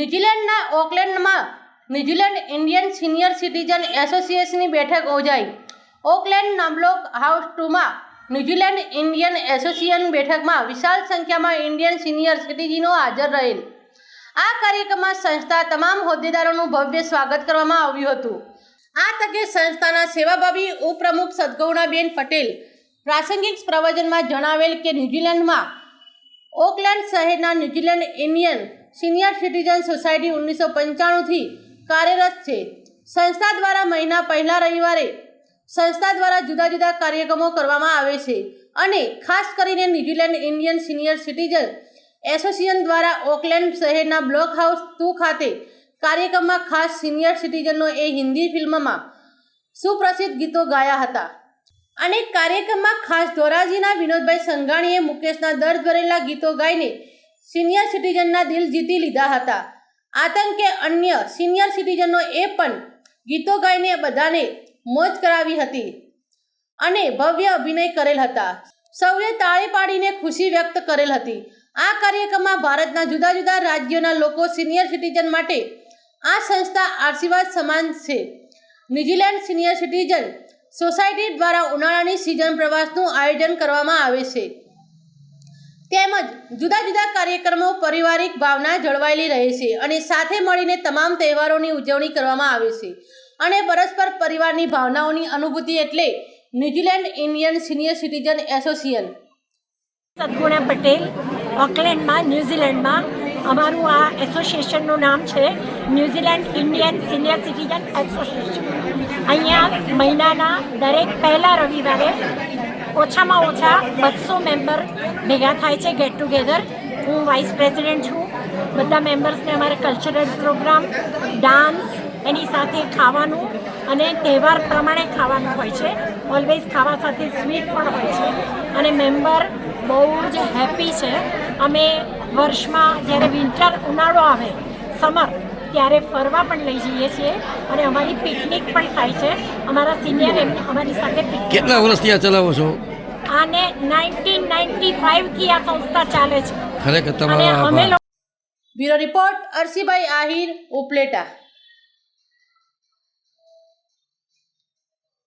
ન્યૂઝીલેન્ડના ઓકલેન્ડમાં New Zealand Indian senior citizen એસોસિએશનની બેઠક યોજાઈ. Auckland નામલોક હાઉસ ટુમાં ન્યૂઝીલેન્ડ ઇન્ડિયન એસોસિએશન બેઠકમાં વિશાળ સંખ્યામાં ઇન્ડિયન સિનિયર સિટીઝનો હાજર રહેલ. આ કાર્યક્રમમાં સંસ્થા તમામ હોદ્દેદારોનું ભવ્ય સ્વાગત કરવામાં આવ્યું હતું. આ તકે સંસ્થાના સેવાભાવી ઉપપ્રમુખ સદગૌણાબેન પટેલ પ્રાસંગિક પ્રવચનમાં જણાવેલ કે ન્યૂઝીલેન્ડમાં ઓકલેન્ડ શહેરના New Zealand Indian senior citizen society ઓગણીસો પંચાણુંથી કાર્યરત છે. સંસ્થા દ્વારા મહિના પહેલા રવિવારે સંસ્થા દ્વારા જુદા જુદા કાર્યક્રમો કરવામાં આવે છે અને ખાસ કરીને New Zealand Indian senior citizen association દ્વારા ઓકલેન્ડ શહેરના બ્લોક હાઉસ ટુ ખાતે કાર્યક્રમમાં ખાસ સિનિયર સિટીઝનો એ હિન્દી ફિલ્મમાં સુપ્રસિદ્ધ ગીતો ગાયા હતા. અને કાર્યક્રમમાં ખાસ ધોરાજીના વિનોદભાઈ સંઘાણીએ મુકેશના દર્દ ભરેલા ગીતો ગાઈને સિનિયર સિટીઝનના દિલ જીતી લીધા હતા. આતંકે અન્ય સિનિયર સિટીઝનો એ પણ ગીતો ગાઈને બધાને મોજ કરાવી હતી અને ભવ્ય અભિનય કરેલ હતા. સૌએ તાળી પાડીને ખુશી વ્યક્ત કરેલ હતી. આ કાર્યક્રમમાં ભારતના જુદા જુદા રાજ્યોના લોકો સિનિયર સિટીઝન માટે આ સંસ્થા આશીર્વાદ સમાન છે. ન્યુઝીલેન્ડ સિનિયર સિટીઝન સોસાયટી દ્વારા ઉનાળાની સિઝન પ્રવાસનું આયોજન કરવામાં આવે છે. તેમજ જુદા જુદા કાર્યક્રમો પારિવારિક ભાવના જળવાયેલી રહે છે અને સાથે મળીને તમામ તહેવારોની ઉજવણી કરવામાં આવે છે. અને પરસ્પર પરિવારની ભાવનાઓની અનુભૂતિ એટલે New Zealand Indian senior citizen association. Sadguna Patel, ઓકલેન્ડમાં, ન્યૂઝીલેન્ડમાં. અમારું આ એસોસિએશનનું નામ છે New Zealand Indian senior citizen association. અહીંયા મહિનાના દરેક પહેલા રવિવારે ઓછામાં ઓછા બસો મેમ્બર ભેગા થાય છે ગેટ ટુગેધર હું વાઇસ પ્રેસિડેન્ટ છું. બધા મેમ્બર્સને અમારે કલ્ચરલ પ્રોગ્રામ ડાન્સ એની સાથે ખાવાનું અને તહેવાર પ્રમાણે ખાવાનું હોય છે. ઓલવેઝ ખાવા સાથે સ્વીટ પણ હોય છે. અને મેમ્બર બહુ જ હેપી છે. અમે વર્ષમાં જ્યારે વિન્ટર ઉનાળો આવે સમર ત્યારે ફરવા પણ લઈ જઈએ છીએ અને અમારી પિકનિક પણ થાય છે. અમારા સિનિયર એમ અમારી સાથે પિકનિક. કેટલા વર્ષથી આ ચલાવો છો? આને નાઇન્ટીન નાઇન્ટી ફાઇવથી આ સંસ્થા ચાલે છે. ખરેખર તમારો બ્યુરો રિપોર્ટ અરસીભાઈ આહિર ઉપલેટા.